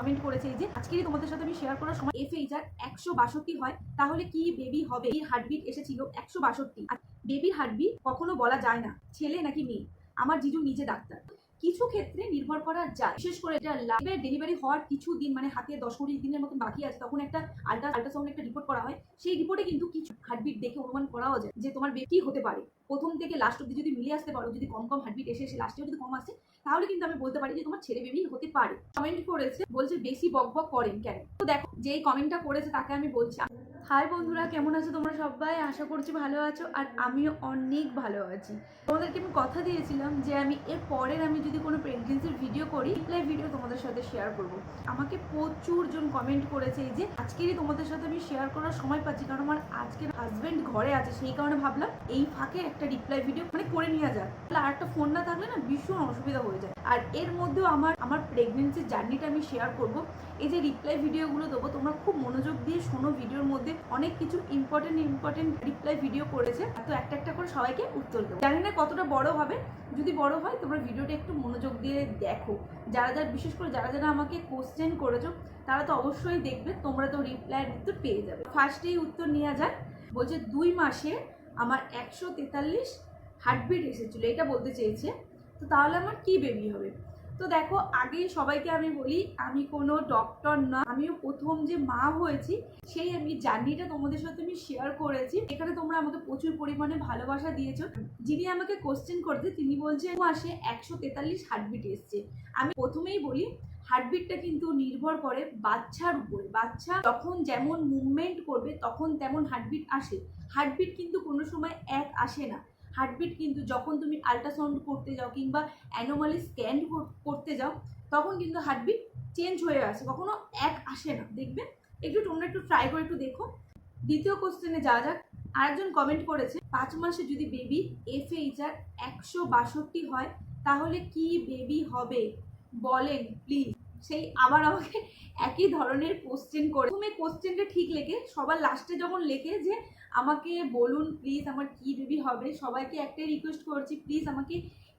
Comment করেছে যে, আজকেরই তোমাদের সাথে আমি শেয়ার করার সময় এফ এইচ আর একশো বাষট্টি হয়, তাহলে কি বেবি হবে? এই হার্টবিট এসেছিল একশো বাষট্টি। আর বেবির হার্টবিট কখনো বলা যায় না। ছেলে নাকি মেয়ে? আমার জিজু নিজে ডাক্তার। কিছু ক্ষেত্রে নির্ভর করা যায়। বিশেষ করে এটা লাইভের ডেলিভারি হওয়ার কিছু দিন মানে হাতে দশ কুড়ি দিনের মতন বাকি আছে, তখন একটা আল্ট্রা আল্ট্রাসাউন্ড একটা রিপোর্ট করা হয়। সেই রিপোর্টে কিন্তু কিছু হার্টবিট দেখে অনুমান করাও যায় যে তোমার কি হতে পারে। প্রথম থেকে লাস্ট অব্দি যদি মিলিয়ে আসতে পারো, যদি কম কম হার্টবিট এসে এসে লাস্টেও যদি কম আসে, তাহলে কিন্তু আমি বলতে পারি যে তোমার ছেলে বেবি হতে পারে। কমেন্ট করেছে, বলছে বেশি বক বক করেন কেন? তো দেখো, যেই কমেন্টটা করেছে তাকে আমি বলছি হাই বন্ধুরা, কেমন আছো তোমরা সবাই? আশা করছি ভালো আছো আর আমিও অনেক ভালো আছি। তোমাদেরকে আমি কথা দিয়েছিলাম যে আমি এর পরের আমি যদি কোনো প্রেগনেন্সির ভিডিও করি রিপ্লাই ভিডিও তোমাদের সাথে শেয়ার করব। আমাকে প্রচুর জন কমেন্ট করেছে এই যে, আজকেরই তোমাদের সাথে আমি শেয়ার করার সময় পাচ্ছি, কারণ আমার আজকের হাজবেন্ড ঘরে আছে, সেই কারণে ভাবলাম এই ফাঁকে একটা রিপ্লাই ভিডিও মানে করে নেওয়া যায় তাহলে আর একটা ফোন না থাকলে না ভীষণ অসুবিধা হয়ে যায়। আর এর মধ্যেও আমার আমার প্রেগনেন্সির জার্নিটা আমি শেয়ার করব। এই যে রিপ্লাই ভিডিওগুলো দেবো, তোমরা খুব মনোযোগ দিয়ে শোনো ভিডিওর মধ্যে। অনেক কিছু ইম্পর্টেন্ট ইম্পর্টেন্ট রিপ্লাই ভিডিও করেছে। তো একটা একটা করে সবাইকে উত্তর দেবো। জানি না কতটা বড় হবে। যদি বড় হয়, তোমরা ভিডিওটা একটু মনোযোগ দিয়ে দেখো। যারা যারা, বিশেষ করে যারা যারা আমাকে কোশ্চেন করেছ, তারা তো অবশ্যই দেখবে, তোমরা তো রিপ্লাইয়ের উত্তর পেয়ে যাবে। ফার্স্টেই উত্তর নেওয়া যাক। বলছে, দুই মাসে আমার একশো তেতাল্লিশ হার্টবিট এসেছিল। এটা বলতে চেয়েছে। তো তাহলে আমার কি বেবি হবে? তো দেখো আগেই সবাইকে আমি বলি, আমি কোনো ডক্টর না, আমিও প্রথম যে মা হয়েছি, সেই আমি জার্নিটা তোমাদের সাথে আমি শেয়ার করেছি। এখানে তোমরা আমাকে প্রচুর পরিমাণে ভালোবাসা দিয়েছ। যিনি আমাকে কোশ্চেন করেছে, তিনি বলছেন মাসে একশো তেতাল্লিশ হার্টবিট এসছে। আমি প্রথমেই বলি হার্টবিটটা কিন্তু নির্ভর করে বাচ্চার উপরে। বাচ্চা যখন যেমন মুভমেন্ট করবে, তখন তেমন হার্টবিট আসে। হার্টবিট কিন্তু কোনো সময় এক আসে না। হার্টবিট কিন্তু যখন তুমি আল্ট্রাসাউন্ড করতে যাও কিংবা অ্যানোমালি স্ক্যান করতে যাও, তখন কিন্তু হার্টবিট চেঞ্জ হয়ে আসে, কখনো এক আসে না। দেখবে? একটু তোমরা একটু ট্রাই করে একটু দেখো। দ্বিতীয় কোশ্চেনে যাওয়া যাক। আরেকজন কমেন্ট করেছে, পাঁচ মাসে যদি বেবি এফ এইচ আর একশো বাষট্টি হয়, তাহলে কি বেবি হবে? বলেন প্লিজ সেই আবার আমাকে একই ধরনের কোশ্চেন করে। তুমি কোশ্চেনটা ঠিক লেখে, সবার লাস্টে যখন লেখে যে, আমাকে বলুন প্লিজ আমার কি বেবি হবে? সবাইকে একটাই রিকোয়েস্ট করছি প্লিজ আমাকে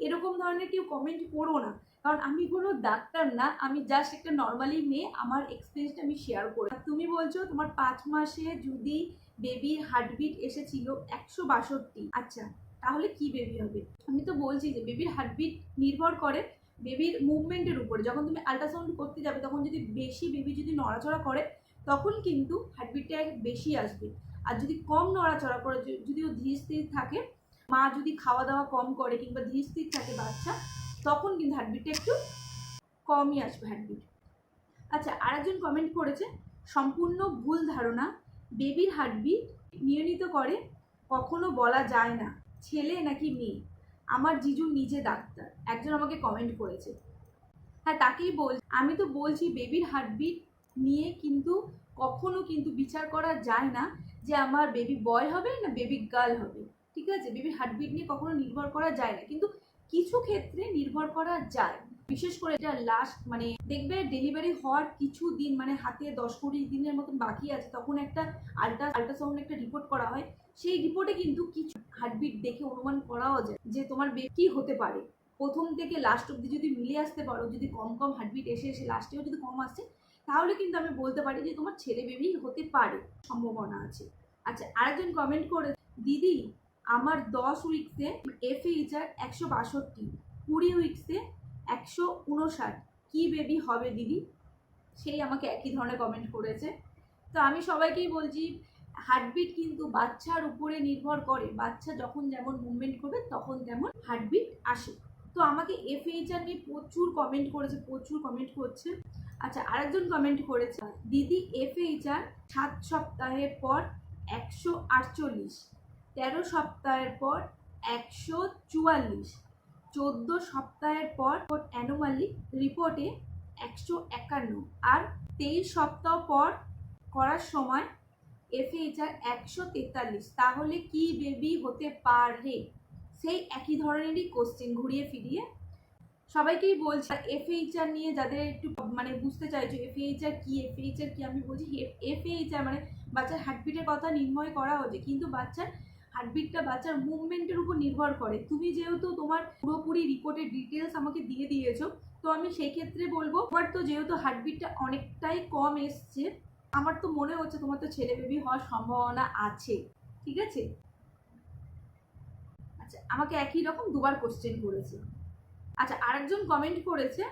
এরকম ধরনের কেউ কমেন্ট করো না। কারণ আমি কোনো ডাক্তার না, আমি জাস্ট একটা নর্মালি মেয়ে, আমার এক্সপিরিয়েন্সটা আমি শেয়ার করি। তুমি বলছো তোমার পাঁচ মাসে যদি বেবির হার্টবিট এসেছিল একশো বাষট্টি আচ্ছা তাহলে কি বেবি হবে? আমি তো বলছি যে বেবির হার্টবিট নির্ভর করে বেবির মুভমেন্টের উপরে, যখন তুমি আল্ট্রাসাউন্ড করতে যাবে, তখন যদি বেশি বেবি যদি নড়াচড়া করে, তখন কিন্তু হার্টবিটটা বেশি আসবে। আর যদি কম নড়াচড়া করে যদি ও ধীর স্থির থাকে, মা যদি খাওয়া দাওয়া কম করে কিংবা ধীর স্থির থাকে বাচ্চা, তখন কিন্তু হার্টবিটটা একটু কমই আসবে হার্টবিট আচ্ছা আরেকজন কমেন্ট করেছে, সম্পূর্ণ ভুল ধারণা, বেবির হার্টবিট নিয়মিত করে কখনো বলা যায় না, ছেলে নাকি মেয়ে? আমার জিজু নিজে ডাক্তার। একজন আমাকে কমেন্ট করেছে। হ্যাঁ তাকেই বল, আমি তো বলছি বেবির হার্টবিট নিয়ে কিন্তু কখনো কিন্তু বিচার করা যায় না যে আমার বেবি বয় হবে না বেবি গার্ল হবে। ঠিক আছে? বেবির হার্টবিট নিয়ে কখনো নির্ভর করা যায় না। কিন্তু কিছু ক্ষেত্রে নির্ভর করা যায়। বিশেষ করে এটা লাস্ট মানে দেখবে ডেলিভারি হওয়ার কিছু দিন মানে হাতে দশ কুড়ি দিনের মতন বাকি আছে, তখন একটা আল্ট্রা আল্ট্রাসাউন্ড একটা রিপোর্ট করা হয়। সেই রিপোর্টে কিন্তু কিছু হার্টবিট দেখে অনুমান করাও যায় যে তোমার বেবি কি হতে পারে। প্রথম থেকে লাস্ট অব্দি যদি মিলে আসতে পারো, যদি কম কম হার্টবিট এসে এসে লাস্টেও যদি কম আসে, তাহলে কিন্তু আমি বলতে পারি যে তোমার ছেলে বেবি হতে পারে, সম্ভাবনা আছে। আচ্ছা আরেকজন কমেন্ট করে দিদি, আমার দশ উইকসে এফ এইচআর একশো বাষট্টি, কুড়ি উইকসে একশো উনষাট কী বেবি হবে দিদি? সেই আমাকে একই ধরনের কমেন্ট করেছে। তো আমি সবাইকেই বলছি হার্টবিট কিন্তু বাচ্চার উপরে নির্ভর করে। বাচ্চা যখন যেমন মুভমেন্ট করবে, তখন তেমন হার্টবিট আসে। তো আমাকে এফ এইচআর নিয়ে প্রচুর কমেন্ট করেছে, প্রচুর কমেন্ট করছে। আচ্ছা আরেকজন কমেন্ট করেছে, দিদি এফ এইচআর সাত সপ্তাহের পর একশো আটচল্লিশ, তেরো সপ্তাহের পর একশো চুয়াল্লিশ, চোদ্দ সপ্তাহের পর অ্যানোমালি রিপোর্টে একশো একান্ন, আর তেইশ সপ্তাহ পর করার সময় এফএইচআর একশো তেতাল্লিশ। তাহলে কি বেবি হতে পারে? সেই একই ধরনেরই কোশ্চেন ঘুরিয়ে ফিরিয়ে। সবাইকেই বলছি, এফএইচআর নিয়ে যাদের একটু মানে বুঝতে চাইছো, এফএইচআর কি এফএইচআর কি, আমি বলছি এফএইচআর মানে বাচ্চার হার্টবিটের কথা নির্ণয় করা হচ্ছে, কিন্তু বাচ্চার হার্টবিটটা বাচ্চার মুভমেন্টের উপর নির্ভর করে। তুমি যেহেতু তোমার পুরোপুরি রিপোর্টের ডিটেলস আমাকে দিয়ে দিয়েছ, তো আমি সেই ক্ষেত্রে বলব বাট তো যেহেতু হার্টবিটটা অনেকটাই কম এসছে আমার তো মনে হচ্ছে তোমার তো ছেলে বেবি হওয়ার সম্ভাবনা আছে, ঠিক আছে? আচ্ছা আমাকে একই রকম দুবার কোশ্চেন করেছে। আচ্ছা আরেকজন কমেন্ট করেছে,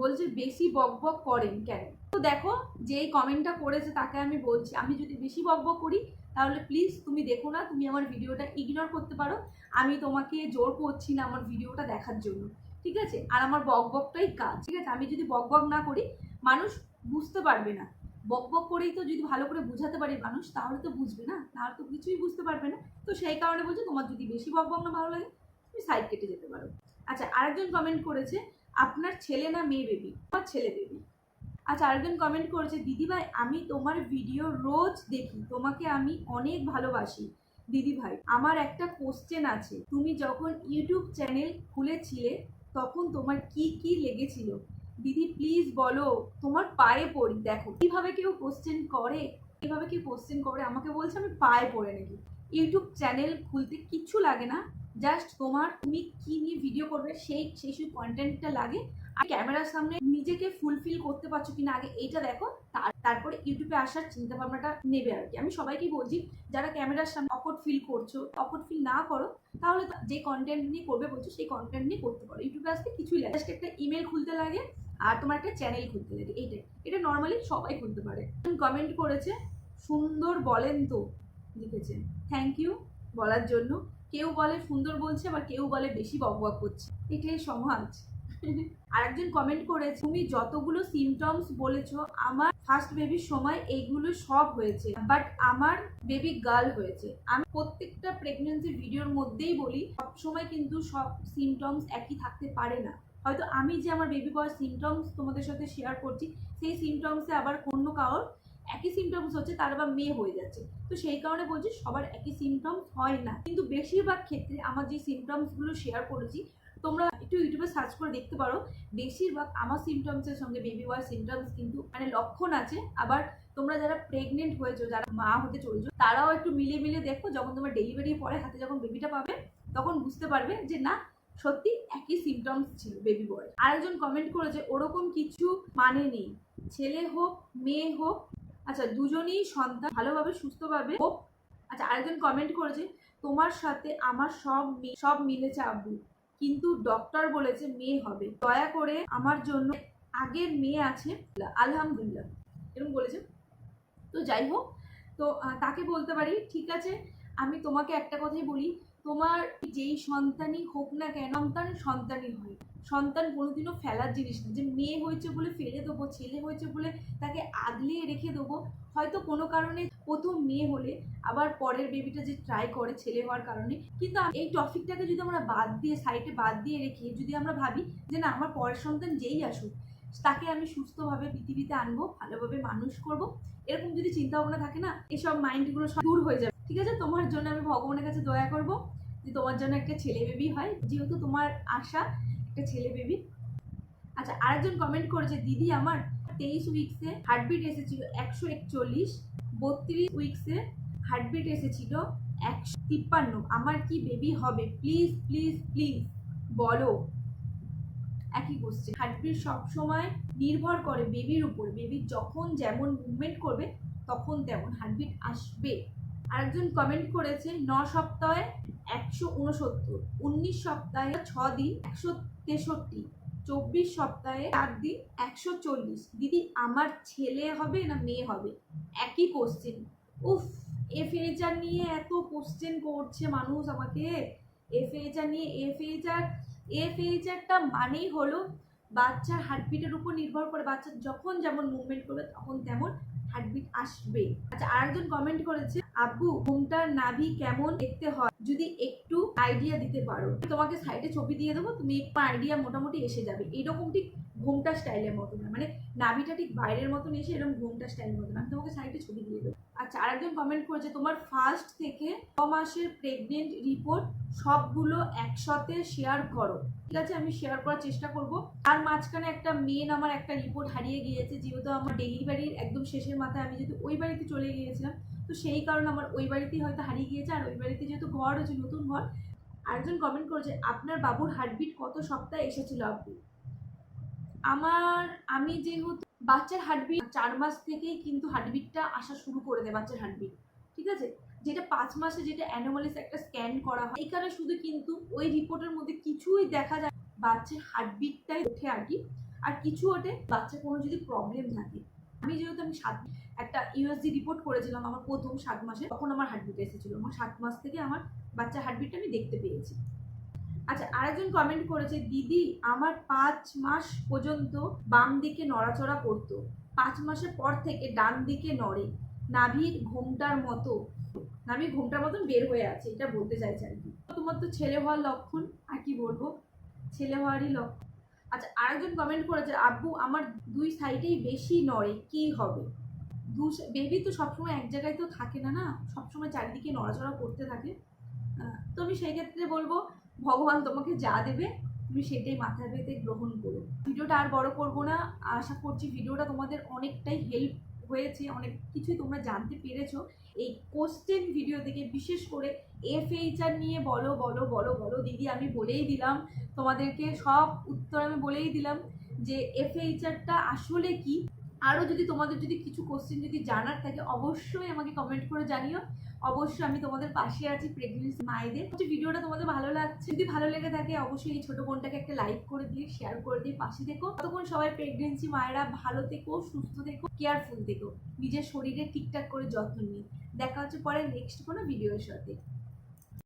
বলছে বেশি বক বক করেন কেন? তো দেখো, যেই কমেন্টটা করেছে তাকে আমি বলছি, আমি যদি বেশি বক বক করি, তাহলে প্লিজ তুমি দেখো না, তুমি আমার ভিডিওটা ইগনোর করতে পারো। আমি তোমাকে জোর করছি না আমার ভিডিওটা দেখার জন্য, ঠিক আছে? আর আমার বক বকটাই কাজ, ঠিক আছে? আমি যদি বক বক না করি, মানুষ বুঝতে পারবে না। বক বক করেই তো যদি ভালো করে বুঝাতে পারি মানুষ, তাহলে তো বুঝবে না। তাহলে তো কিছুই বুঝতে পারবে না। তো সেই কারণে বলছি, তোমার যদি বেশি বক বক না ভালো লাগে, তুমি সাইড কেটে যেতে পারো। আচ্ছা আরেকজন কমেন্ট করেছে, আপনার ছেলে না মেয়ে বেবি আমার ছেলে বেবি আচ্ছা আরেকজন কমেন্ট করেছে দিদিভাই আমি তোমার ভিডিও রোজ দেখি। তোমাকে আমি অনেক ভালোবাসি দিদিভাই আমার একটা কোশ্চেন আছে। তুমি যখন ইউটিউব চ্যানেল খুলেছিলে, তখন তোমার কি কি লেগেছিল? দিদি প্লিজ বলো, তোমার পায়ে পড়ি, দেখো। কীভাবে কেউ কোশ্চেন করে, কীভাবে কেউ কোশ্চেন করে, আমাকে বলছে আমি পায়ে পড়ে নাকি। ইউটিউব চ্যানেল খুলতে কিচ্ছু লাগে না জাস্ট তোমার, তুমি কি নিয়ে ভিডিও করবে, সেই সেই সব কন্টেন্টটা লাগে। আর ক্যামেরার সামনে নিজেকে ফুলফিল করতে পারছ কিনা, আগে এইটা দেখো, তার, তারপরে ইউটিউবে আসার চিন্তা ভাবনাটা নেবে আর কি। আমি সবাইকেই বলছি, যারা ক্যামেরার সামনে অকট ফিল করছ অকট ফিল না করো, তাহলে যে কন্টেন্ট নিয়ে করবে বলছো, সেই কন্টেন্ট নিয়ে করতে পারো। ইউটিউবে আসতে কিছুই লাগে জাস্ট একটা ইমেল খুলতে লাগে আর তোমার একটা চ্যানেল খুলতে লাগে এইটাই। এটা নর্মালি সবাই খুলতে পারে। কমেন্ট করেছে, সুন্দর বলেন তো, লিখেছে। থ্যাংক ইউ বলার জন্য। কেউ বলে সুন্দর বলছে, আবার কেউ বলে বেশি বক বক করছে। এটাই সমাজ। আরেকজন কমেন্ট করেছে, তুমি যতগুলো সিমটমস বলেছ, আমার ফার্স্ট বেবির সময় এইগুলো সব হয়েছে বাট আমার বেবি গার্ল হয়েছে। আমি প্রত্যেকটা প্রেগনেন্সি ভিডিওর মধ্যেই বলি সব সময় কিন্তু সব সিমটমস একই থাকতে পারে না। হয়তো আমি যে আমার বেবি বয় সিমটমস তোমাদের সাথে শেয়ার করছি, সেই সিমটমসে আবার অন্য কারোর একই সিমটমস হচ্ছে, তার আবার মেয়ে হয়ে যাচ্ছে। তো সেই কারণে বলছি সবার একই সিমটমস হয় না। কিন্তু বেশিরভাগ ক্ষেত্রে আমার যে সিমটমসগুলো শেয়ার করেছি, তোমরা একটু ইউটিউবে সার্চ করে দেখতে পারো। বেশিরভাগ আমার সিমটমসের সঙ্গে বেবি বয় সিমটমস কিন্তু মানে লক্ষণ আছে। আবার তোমরা যারা প্রেগনেন্ট হয়েছো, যারা মা হতে চলেছো, তারাও একটু মিলে মিলে দেখো, যখন তোমার ডেলিভারি পরে হাতে যখন বেবিটা পাবে, তখন বুঝতে পারবে যে না সত্যি একই সিমটমস ছিল বেবি বয় আরেকজন কমেন্ট করেছে ওরকম কিছু মানে নেই। ছেলে হোক, মেয়ে হোক আচ্ছা দুজনেই সন্তান, ভালোভাবে, সুস্থভাবে হোক। আচ্ছা আরেকজন কমেন্ট করেছে, তোমার সাথে আমার সব সব মিলেছে আব্বু। কিন্তু ডক্টর বলেছে মেয়ে হবে। দয়া করে আমার জন্য আগের মেয়ে আছে। আলহামদুলিল্লাহ। এরকম বলেছে। তো যাই হোক, তো তাকে বলতে পারি, ঠিক আছে, আমি তোমাকে একটা কথাই বলি তোমার যেই সন্তানই হোক না কেন, সন্তান সন্তানই হয়। সন্তান কোনোদিনও ফেলার জিনিস না। যে মেয়ে হয়েছে বলে ফেলে দেবো, ছেলে হয়েছে বলে তাকে আগলিয়ে রেখে দেবো, হয়তো কোনো কারণে প্রথম মেয়ে হলে, আবার পরের বেবিটা যে ট্রাই করে ছেলে হওয়ার কারণে। কিন্তু এই টপিকটাকে যদি আমরা বাদ দিয়ে সাইডে বাদ দিয়ে রেখে যদি আমরা ভাবি যে না, আমার পরের সন্তান যেই আসুক, তাকে আমি সুস্থভাবে পৃথিবীতে আনব, ভালোভাবে মানুষ করব, এরকম যদি চিন্তা ভাবনা থাকে না, এসব মাইন্ডগুলো সব দূর হয়ে যাবে। ঠিক আছে? তোমার জন্য আমি ভগবানের কাছে দয়া করব যে তোমার জন্য একটা ছেলে বেবি হয়। যেহেতু তোমার আশা, একটা ছেলে বেবি আচ্ছা আরেকজন কমেন্ট করেছে, দিদি আমার তেইশ উইক্সে হার্টবিট এসেছিল একশো একচল্লিশ, বত্রিশ উইক্সে হার্টবিট এসেছিল একশো তিপ্পান্ন। আমার কি বেবি হবে? প্লিজ প্লিজ প্লিজ বলো। একই কোশ্চেন হার্টবিট সবসময় নির্ভর করে বেবির উপর। বেবি যখন যেমন মুভমেন্ট করবে, তখন তেমন হার্টবিট আসবে। আরেকজন কমেন্ট করেছে, ন সপ্তাহে একশো উনসত্তর, উনিশ সপ্তাহে ছ দিন একশো তেষট্টি, চব্বিশ সপ্তাহে চার দিন একশো চল্লিশ। দিদি, আমার ছেলে হবে না মেয়ে হবে? একই কোশ্চেন উফ এফ এইচআর নিয়ে এত কোশ্চেন করছে মানুষ আমাকে। এফ এইচআর নিয়ে এফ এইচআর এফ এইচআরটা মানেই হলো বাচ্চার হার্টবিটের উপর নির্ভর করে। বাচ্চা যখন যেমন মুভমেন্ট করবে, তখন তেমন হার্টবিট আসবে। আচ্ছা আরেকজন কমেন্ট করেছে আব্বু ঘুমটার নাভি কেমন দেখতে হয়? যদি একটু আইডিয়া দিতে পারো তোমাকে সাইডে ছবি দিয়ে দেবো, তুমি একটু আইডিয়া মোটামুটি এসে যাবে। এরকম ঠিক ঘুমটা স্টাইলের মতো না। মানে নাভিটা ঠিক বাইরের মতন এসে এরকম ঘুমটা স্টাইলের মতন আমি তোমাকে সাইডে ছবি দিয়ে দেবো। আচ্ছা আরেকজন কমেন্ট করেছে, তোমার ফার্স্ট থেকে ছ মাসের প্রেগনেন্ট রিপোর্ট সবগুলো একসাথে শেয়ার করো। ঠিক আছে, আমি শেয়ার করার চেষ্টা করব। আর মাঝখানে একটা মেন আমার একটা রিপোর্ট হারিয়ে গিয়েছে, যেহেতু আমার ডেলিভারির একদম শেষের মাথায় আমি যেহেতু ওই বাড়িতে চলে গিয়েছিলাম তো সেই কারণে আমার ওই বাড়িতেই হয়তো হারিয়ে গিয়েছে, আর ওই বাড়িতে যেহেতু ঘর হচ্ছে নতুন ঘর, আরেকজন কমেন্ট করেছে আপনার বাবুর হার্টবিট কত সপ্তাহে এসেছিল আপনি? আমার, আমি যেহেতু, বাচ্চার হার্টবিট চার মাস থেকেই কিন্তু হার্টবিটটা আসা শুরু করে দেয় বাচ্চার হার্টবিট ঠিক আছে? যেটা পাঁচ মাসে যেটা অ্যানোমালিস একটা স্ক্যান করা হয় এখানে শুধু কিন্তু ওই রিপোর্টের মধ্যে কিছুই দেখা যায় বাচ্চার হার্টবিটটাই ওঠে আর কি, আর কিছু ওঠে, বাচ্চার কোনো যদি প্রবলেম থাকে। আমি যেহেতু আমি সাত একটা ইউএসজি রিপোর্ট করেছিলাম আমার প্রথম সাত মাসে, তখন আমার হার্টবিট এসেছিল। আমার সাত মাস থেকে আমার বাচ্চার হার্টবিটটা আমি দেখতে পেয়েছি। আচ্ছা আরেকজন কমেন্ট করেছে, দিদি, আমার পাঁচ মাস পর্যন্ত বাম দিকে নড়াচড়া করতো। পাঁচ মাসের পর থেকে ডান দিকে নড়ে। নাভির ঘোমটার মতো, নাভির ঘোমটার মতন বের হয়ে আছে। এটা বলতে চাইছে আর কি। তোমার তো ছেলে হওয়ার লক্ষণ, আর কি বলব? ছেলে হওয়ারই লক্ষণ। আচ্ছা আরেকজন কমেন্ট করেছে, আব্বু, আমার দুই সাইডেই বেশি নড়ে, কি হবে? দু বেবি তো সবসময় এক জায়গায় তো থাকে না না? সবসময় চারিদিকে নড়াচড়া করতে থাকে। তো আমি সেই ক্ষেত্রে বলব, ভগবান তোমাকে যা দেবে, তুমি সেটাই মাথায় পেতে গ্রহণ করো। ভিডিওটা আর বড় করব না। আশা করছি ভিডিওটা তোমাদের অনেকটাই হেল্প হয়েছে, অনেক কিছুই তোমরা জানতে পেরেছ। এই কোশ্চেন ভিডিও থেকে বিশেষ করে এফ এইচআর নিয়ে বলো বলো বলো বলো, দিদি আমি বলেই দিলাম, তোমাদেরকে সব উত্তর আমি বলেই দিলাম যে এফ এইচআরটা আসলে কি? আরও যদি তোমাদের যদি কিছু কোশ্চেন যদি জানার থাকে, অবশ্যই আমাকে কমেন্ট করে জানিও। অবশ্যই আমি তোমাদের পাশে আছি প্রেগনেন্সি মায়েদের। ভিডিওটা তোমাদের ভালো লাগছে, যদি ভালো লেগে থাকে, অবশ্যই এই ছোটো বোনটাকে একটা লাইক করে দিয়ে শেয়ার করে দিয়ে পাশে দেখো ততক্ষণ সবাই প্রেগনেন্সি মায়েরা ভালো থেকো, সুস্থ থেকো কেয়ারফুল থেকো। নিজের শরীরে ঠিকঠাক করে যত্ন নিয়ে দেখা হচ্ছে পরে নেক্সট কোনো ভিডিওর সাথে।